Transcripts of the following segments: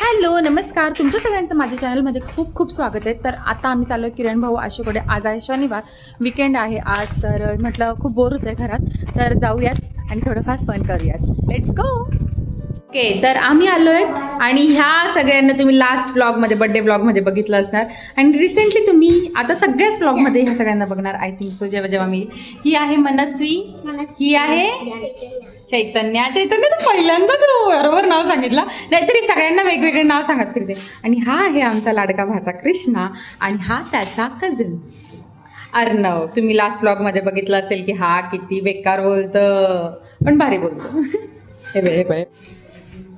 Hello नमस्कार. तुमच्या सगळ्यांचं माझ्या चॅनलमध्ये खूप खूप स्वागत आहे. तर आता आम्ही चाललो आहे किरण भाऊ आशेकडे. आज आहे शनिवार. विकेंड आहे. आज तर म्हटलं खूप बोर होतं आहे घरात. तर जाऊयात आणि थोडंफार फन करूयात. लेट्स गो ओके तर आम्ही आलो आहे आणि ह्या सगळ्यांना तुम्ही लास्ट ब्लॉगमध्ये बड्डे ब्लॉगमध्ये बघितलं असणार. आणि रिसेंटली तुम्ही आता सगळ्याच ब्लॉगमध्ये ह्या सगळ्यांना बघणार आय थिंक सो जेव्हा जेव्हा मी ही आहे मनस्वी ही आहे चैतन्या. चैतन्य तर पहिल्यांदा तू बरोबर नाव सांगितलं. नाहीतरी सगळ्यांना वेगवेगळे नाव सांगत फिरते. आणि हा आहे आमचा लाडका भाचा कृष्णा आणि हा त्याचा कझिन अर्णव तुम्ही लास्ट ब्लॉगमध्ये बघितलं असेल की हा किती बेकार बोलतं. पण भारी बोलतो. हे बाय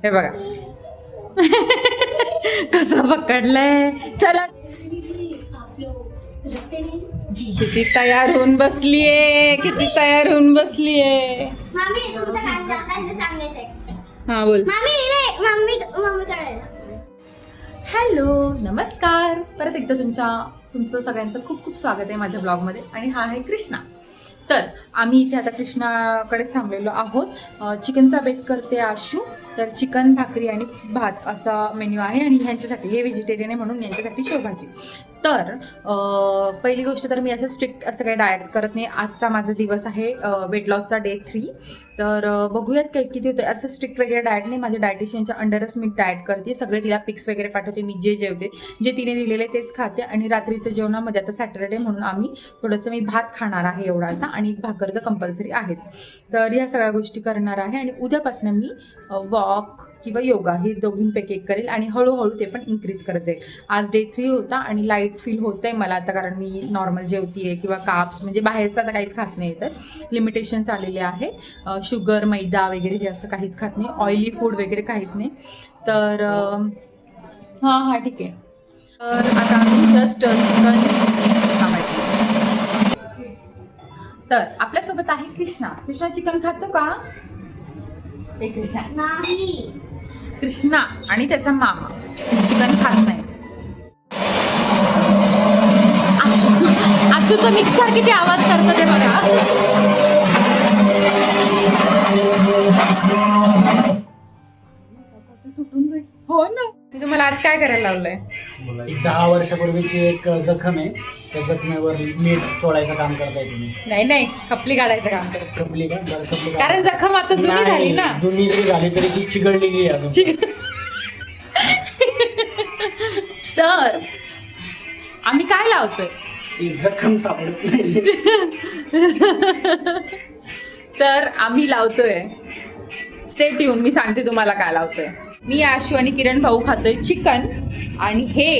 हे बघ. कसं पकडलंय? चला. किती तयार होऊन बसलीये किती तयार होऊन बसलीये. हा बोल. हॅलो नमस्कार. परत एकदा तुमच्या तुमचं सगळ्यांचं खूप खूप स्वागत आहे माझ्या ब्लॉगमध्ये. आणि हा आहे कृष्णा. तर आम्ही इथे आता कृष्णाकडेच थांबलेलो आहोत. चिकनचा बेत करते आशू. तर चिकन भाकरी आणि भात असा मेन्यू आहे आणि ह्यांच्यासाठी हे व्हेजिटेरियन आहे म्हणून यांच्यासाठी शेवभाजी तर पहिली गोष्ट तर मी असं स्ट्रिक्ट असं काही डायट करत नाही. आजचा माझा दिवस आहे वेट लॉसचा डे थ्री तर बघूयात काही किती होतं असं स्ट्रिक्ट वगैरे डाएट नाही. माझ्या डायटिशियनच्या अंडरच मी डाएट करते. सगळे तिला पिक्स वगैरे पाठवते. मी जे जेवते जे तिने दिलेले तेच खाते आणि रात्रीचं जेवणामध्ये आता सॅटरडे म्हणून आम्ही थोडंसं मी भात खाणार आहे एवढा असा आणि भाकर तर कंपल्सरी आहेच. तर ह्या सगळ्या गोष्टी करणार आहे आणि उद्यापासून मी वॉक किंवा योगा हे दोघींपैकी एक करेल आणि हळूहळू ते पण इन्क्रीज करत जाईल. आज डे थ्री होता आणि लाइट फील होत आहे मला आता कारण मी नॉर्मल जेवतीये किंवा काप्स म्हणजे बाहेरचं आता काहीच खात नाही तर लिमिटेशन्स आलेले आहेत. शुगर मैदा वगैरे हे असं काहीच खात नाही. ऑइली फूड वगैरे काहीच नाही. तर हां हां ठीक आहे. तर आता आम्ही जस्ट चिकन तर आपल्यासोबत आहे कृष्णा. कृष्णा चिकन खातो का? हे कृष्णा. नाही. कृष्णा आणि त्याचा मामा. चिकन खात नाही. आशू आशूचं मिक्सर किती आवाज करतं ते बघा. हो ना. मी तुम्हाला आज काय करायला लावलंय? एक दहा वर्षापूर्वीची एक जखम आहे. त्या जखमेवर मीठ चोळायचं काम करताय तुम्ही. नाही नाही. कपली काढायचं काम करतो. कपली का? बरं कपली का? कारण जखम आता जुनी झाली ना. जुनी जरी झाली तरी ती चिघळलेली आहे अजून. तर आम्ही काय लावतोय? ती जखम सापडत नाही. तर आम्ही लावतोय. स्टेट येऊन मी सांगते तुम्हाला काय लावतोय. मी आशू आणि किरण भाऊ खातोय चिकन आणि हे.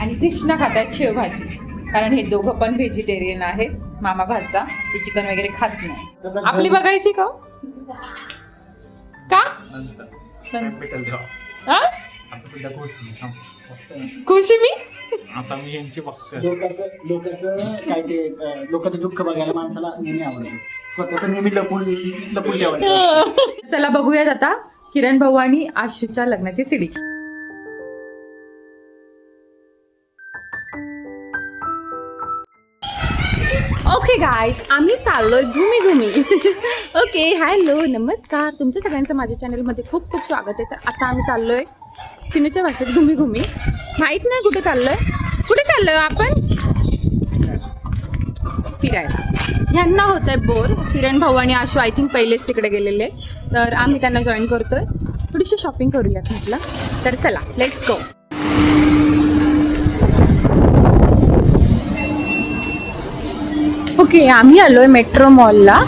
आणि कृष्णा खातायत शेवभाजी. कारण हे दोघं पण व्हेजिटेरियन आहेत. मामा भाचा ते चिकन वगैरे खात नाही. आपली बघायची का का? हा? खुशी मी? आता मी यांची लोकांचं लोकांचं काय ते लोकांचं दुःख बघायला माणसाला नेहमी आवडतं. स्वतःच नेहमी लपून लपून चला बघूयात आता. किरण भाऊ आणि आशूच्या लग्नाची सिडी. ओके गाईज आम्ही चाललोय घुमी घुमी ओके हॅलो नमस्कार. तुमच्या सगळ्यांचं माझ्या चॅनलमध्ये खूप खूप स्वागत आहे. तर आता आम्ही चाललोय चिनूच्या भाषेत घुमी घुमी माहीत नाही कुठे चाललोय? कुठे चाललोय आपण? फिरायला ह्यांना होत आहे बोर. किरण भाऊ आणि आशू आय थिंक पहिलेच तिकडे गेलेले. तर आम्ही त्यांना जॉईन करतोय. थोडीशी शॉपिंग करूयात म्हटलं. तर चला लेट्स गो ओके आम्ही आलोय मेट्रो मॉलला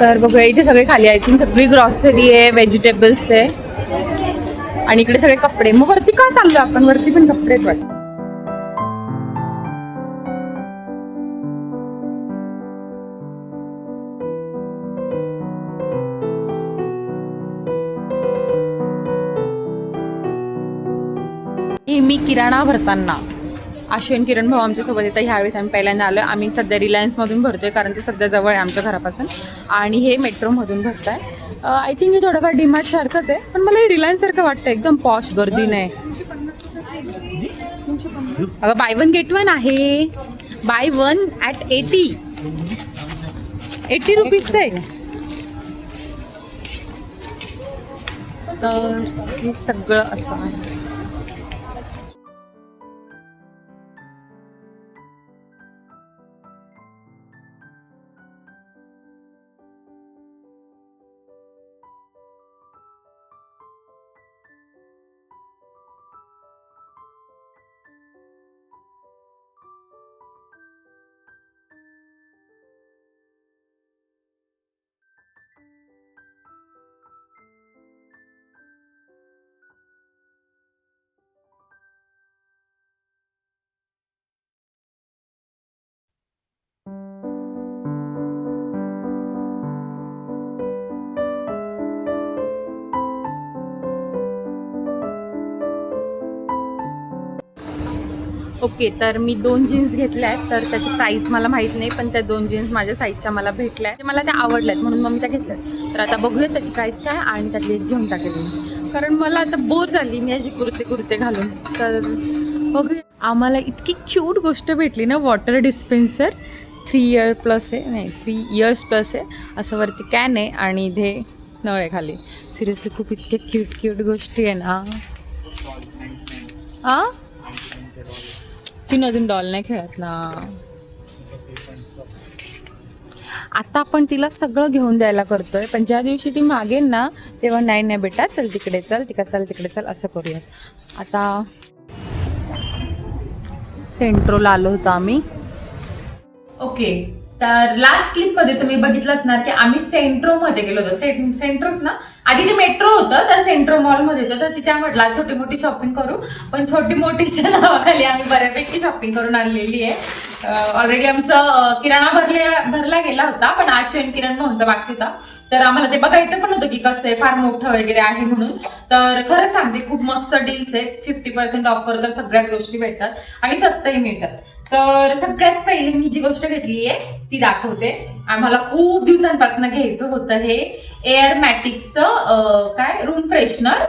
तर बघूया इथे सगळे खाली आय थिंक सगळी ग्रॉसरी आहे व्हेजिटेबल्स आहे. आणि इकडे सगळे कपडे. मग वरती का चाललो आपण? वरती पण कपडे वाटतं. मी किराणा भरताना. आशियन किरण भाऊ आमच्यासोबत येतं ह्यावेळेस आम्ही पहिल्यांदा आलो आम्ही सध्या रिलायन्समधून भरतो आहे कारण ते सध्या जवळ आहे आमच्या घरापासून. आणि हे मेट्रोमधून भरत आहे आय थिंक हे थोडंफार डीमार्टसारखंच आहे. पण मला हे रिलायन्ससारखं वाटतं एकदम पॉश गर्दी नाही. अगं बाय वन गेट वन आहे. Buy one at eighty eighty रुपीजचं आहे तर हे सगळं असं आहे. ओके तर मी दोन जीन्स घेतल्या आहेत तर त्याची प्राईस मला माहीत नाही पण त्या दोन जीन्स माझ्या साईजच्या मला भेटल्या आहेत. ते मला त्या आहेत म्हणून मग मी त्या घेतल्या तर आता बघूया त्याची प्राईस काय आणि त्यातली एक घेऊन टाकेल कारण मला आता बोर झाली मी अशी कुर्ते कुर्ते घालून. तर बघूया. आम्हाला इतकी क्यूट गोष्ट भेटली ना water dispenser three year plus आहे नाही थ्री इयर्स प्लस आहे. असं वरती कॅन आहे आणि इथे नळ आहे खाली. सिरियसली खूप इतके क्यूट क्यूट गोष्टी आहे ना. हां चिन अजून डॉल नाही खेळत ना. आता आपण तिला सगळं घेऊन द्यायला करतोय पण ज्या दिवशी ती मागेन ना तेव्हा नाही नाही बेटा चल तिकडे चल तिका चल तिकडे चल असं करूयात. आता सेंट्रोला आलो होतो आम्ही. ओके तर लास्ट क्लिपमध्ये तुम्ही बघितलं असणार की आम्ही सेंट्रो मध्ये गेलो होतो. सेंट्रोच ना आधी ते मेट्रो होतं तर सेंट्रो मॉलमध्ये होतं. तर तिथे म्हटलं छोटी मोठी शॉपिंग करू. पण छोटी मोठीच्या नावाखाली आम्ही बऱ्यापैकी शॉपिंग करून आणलेली आहे. ऑलरेडी आमचं किराणा भरलेला भरला गेला होता पण आज किरण मोहनचा बाकी होता. तर आम्हाला ते बघायचं पण होतं की कसं आहे फार मोठं वगैरे आहे म्हणून. तर खरंच सांगते खूप मस्त डील्स आहेत फिफ्टी पर्सेंट ऑफर तर सगळ्याच गोष्टी भेटतात आणि स्वस्तही मिळतात. तर सगळ्यात पहिले मी जी गोष्ट घेतली आहे ती दाखवते. आम्हाला खूप दिवसांपासून घ्यायचं होतं हे एअर मॅटिकचं काय? रूम फ्रेशनर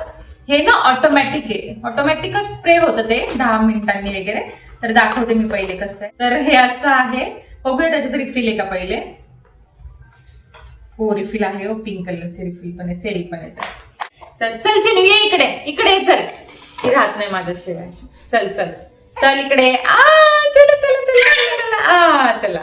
हे ना ऑटोमॅटिक आहे. ऑटोमॅटिकच स्प्रे होतं ते दहा मिनिटांनी वगैरे. तर दाखवते मी पहिले कसं आहे. तर हे असं आहे. बघूया त्याच्यात रिफिल आहे का पहिले. हो रिफिल आहे हो. पिंक कलरचे रिफिल पण आहे सेल पण आहे तर. चल चिनू ये इकडे. इकडे चल. राहत नाही माझ्याशिवाय. चल चल. चल इकडे. आ! चला चला चला चला चला. आ चला.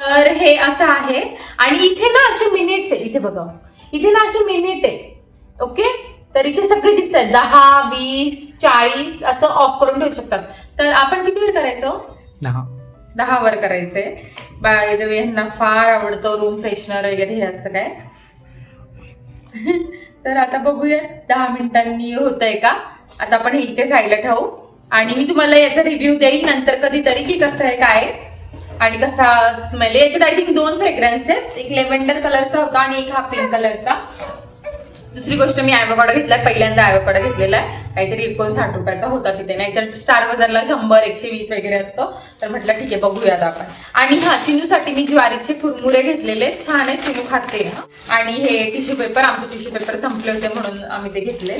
तर हे असं आहे. आणि इथे ना असे मिनिट्स आहे. इथे बघा. इथे ना असे मिनिट आहे. ओके तर इथे सगळे दिसत आहेत दहा वीस चाळीस असं ऑफ करून ठेवू शकतात. तर आपण किती वेळ करायचं? दहा. वर करायचंय. बाय द वे यांना फार आवडतं रूम फ्रेशनर वगैरे हे असं काय. तर आता बघूया. दहा मिनिटांनी होत आहे का? आता आपण हे इथे साईडला ठेवू. आणि मी तुम्हाला याचा रिव्ह्यू देईन नंतर कधीतरी की कसं आहे काय आहे. आणि कसा स्मेल याच्यात आय थिंक दोन फ्रेग्रन्स आहेत. एक लेव्हेंडर कलरचा होता आणि एक हा पिंक कलरचा दुसरी गोष्ट मी ॲवोकाडो घेतलाय. पहिल्यांदा ॲवोकाडो घेतलेला आहे. काहीतरी एकोणसाठ रुपयाचा होता तिथे. नाहीतर स्टार बाजारला शंभर एकशे वीस वगैरे असतो. तर म्हटलं ठीक आहे बघूयात आपण. आणि हा चिनूसाठी मी ज्वारीचे कुरमुरे घेतलेले छान आहेत चिनू खाते. ना आणि हे टिश्यू पेपर आमचे टिश्यू पेपर संपले होते म्हणून आम्ही ते घेतले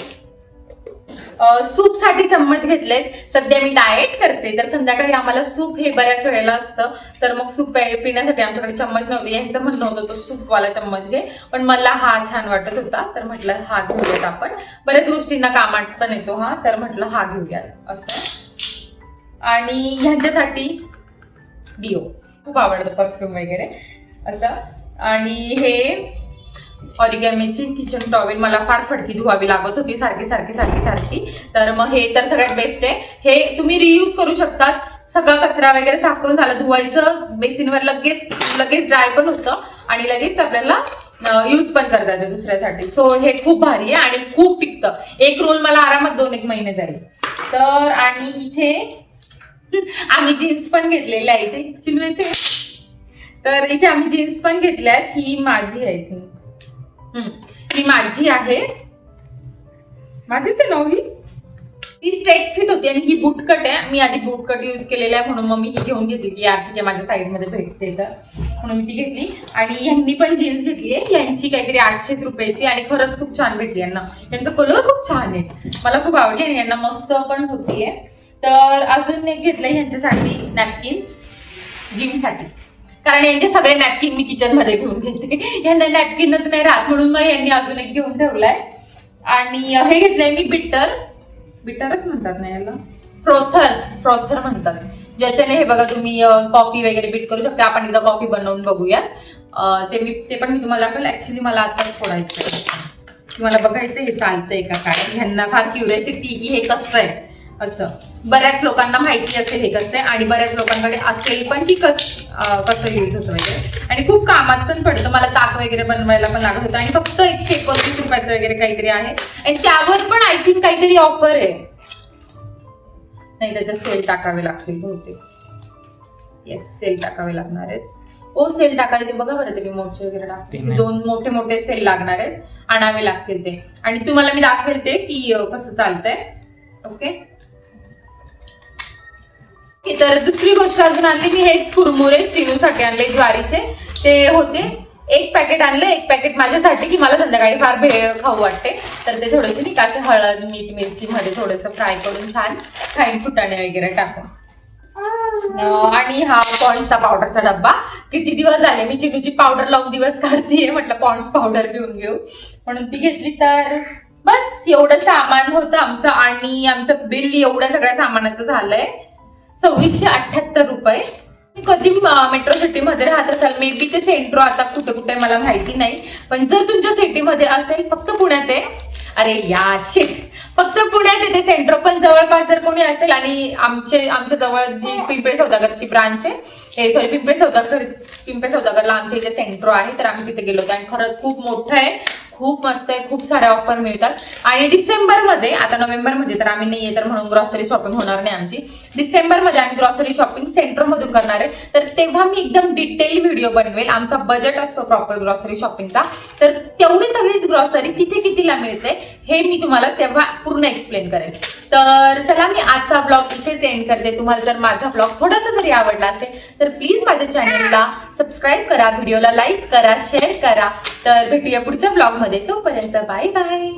सूपसाठी चम्मच घेतलेत. सध्या मी डाएट करते. तर संध्याकाळी आम्हाला सूप हे बऱ्याच वेळेला असतं. तर मग सूप पिण्यासाठी आमच्याकडे चम्मच नव्हते. यांचं म्हणणं होतं तो सूपवाला चम्मच घे. पण मला हा छान वाटत होता. तर म्हटलं हा घेऊयात आपण. बऱ्याच गोष्टींना कामात पण येतो हा. तर म्हटलं हा घेऊयात. असं. आणि ह्यांच्यासाठी डिओ खूप आवडतं परफ्यूम वगैरे. असं. आणि हे ऑरिगॅमीची किचन टॉवेल मला फार फडकी धुवावी लागत होती सारखी सारखी सारखी सारखी. तर मग हे तर सगळ्यात बेस्ट आहे. हे तुम्ही रियूज करू शकतात. सगळा कचरा वगैरे साफ करून झाला धुवायचं बेसिनवर लगेच लगेच ड्राय पण होतं आणि लगेच आपल्याला यूज पण करता येतं दुसऱ्यासाठी. सो हे खूप भारी आहे आणि खूप टिकतं. एक रोल मला आरामात दोन एक महिने जाईल. तर आणि इथे आम्ही जीन्स पण घेतलेल्या आहे इथे चिन्ह इथे तर इथे आम्ही जीन्स पण घेतल्या आहेत ही माझी आहे. थिंक ही माझी आहे. माझीच आहे ना हो ही ती स्ट्रेट फिट होती आणि ही बुटकट आहे. मी आधी बुटकट यूज केलेला आहे म्हणून मग मी ही घेऊन घेतली. की यार ठीक आहे माझ्या साईजमध्ये भेटते तर म्हणून मी ती घेतली. आणि ह्यांनी पण जीन्स घेतली आहे. यांची काहीतरी आठशेच रुपयाची आणि खरंच खूप छान भेटली यांना. यांचा कलर खूप छान आहे. मला खूप आवडली आणि यांना मस्त पण होतीये. तर अजून एक घेतलं ह्यांच्यासाठी नॅपकिन जिमसाठी कारण यांचे सगळे नॅपकिन मी किचनमध्ये घेऊन घेते. यांना नॅपकिनच नाही राहत म्हणून मग यांनी अजून एक घेऊन ठेवलाय. आणि हे घेतलंय मी बिट्टर बिट्टरच म्हणतात ना याला? फ्रोथर फ्रोथर म्हणतात. ज्याच्याने हे बघा तुम्ही कॉफी वगैरे बीट करू शकता. आपण एकदा कॉफी बनवून बघूयात. ते मी ते पण मी तुम्हाला दाखवेल. ऍक्च्युली मला आताच फोडायचं तुम्हाला बघायचं हे चालतंय का काय? ह्यांना फार क्युरियोसिटी की हे कसं आहे. असं. बऱ्याच लोकांना माहिती असेल हे कसं आहे आणि बऱ्याच लोकांकडे असेल पण की कस कसं यूज होतं वगैरे. आणि खूप कामात पण पडतं. मला ताक वगैरे बनवायला पण लागत होतं आणि फक्त एकशे एकोणतीस रुपयाचं वगैरे काहीतरी आहे. आणि त्यावर पण आय थिंक काहीतरी ऑफर आहे. नाही त्याच्यात सेल टाकावे लागतील बहुतेक. येस सेल टाकावे लागणार आहेत. ओ सेल टाकायचे. बघा बरं ते रिमोटचे वगैरे टाकते. दोन मोठे मोठे सेल लागणार आहेत. आणावे लागतील ते. आणि तुम्हाला मी दाखवेल ते की कसं चालतंय. ओके तर दुसरी गोष्ट अजून आणली मी हेच कुरमुरे चिनूसाठी आणले ज्वारीचे. ते होते. एक पॅकेट आणलं एक पॅकेट माझ्यासाठी की मला संध्याकाळी फार भेळ खाऊ वाटते. तर ते थोडेसे असे हळद मीठ मिरची मध्ये थोडंसं फ्राय करून छान खाईन फुटाणे वगैरे टाकून. आणि हा पॉन्ड्सचा पावडरचा डब्बा. किती दिवस झाले मी चिकूची पावडर लावून दिवस काढतीये म्हटलं पॉन्ड्स पावडर घेऊन घेऊ. म्हणून ती घेतली तर बस एवढं सामान होतं आमचं. आणि आमचं बिल एवढ्या सगळ्या सामानाचं झालंय. सव्वीसशे अठ्ठ्याहत्तर रुपये. कधी मेट्रो सिटीमध्ये राहत असाल मे बी ते सेंट्रो आता कुठे कुठे मला माहिती नाही. पण जर तुमच्या सिटीमध्ये असेल फक्त पुण्यात आहे. अरे या शिट फक्त पुण्यात येते सेंट्रो पण जवळपास जर कोणी असेल आणि आमचे आमच्या जवळ जी पिंपळे सौदागरची ब्रांच आहे सॉरी पिंपळे सौदागर पिंपळे सौदागरला आमच्या इथे सेंट्रो आहे तर आम्ही तिथे गेलो होतो. आणि खरंच खूप मोठं आहे. खूप मस्त आहे खूप साऱ्या ऑफर मिळतात. आणि डिसेंबरमध्ये आता नोव्हेंबरमध्ये तर आम्ही नाहीये तर म्हणून ग्रॉसरी शॉपिंग होणार नाही आमची. डिसेंबरमध्ये आम्ही ग्रॉसरी शॉपिंग सेंटरमधून करणार आहे. तर तेव्हा मी एकदम डिटेल व्हिडिओ बनवेल. आमचा बजेट असतो प्रॉपर ग्रॉसरी शॉपिंगचा तर तेवढी सगळीच ग्रॉसरी किती कितीला मिळते हे मी तुम्हाला तेव्हा पूर्ण एक्सप्लेन करेल. तर चला मी आजचा ब्लॉग इथेच एंड करते. तुम्हाला जर माझा ब्लॉग थोडासा जरी आवडला असेल तर प्लीज माझ्या चॅनलला सबस्क्राईब करा व्हिडिओला लाईक करा शेअर करा. तर भेटूया पुढच्या ब्लॉगमध्ये तोपर्यंत बाय बाय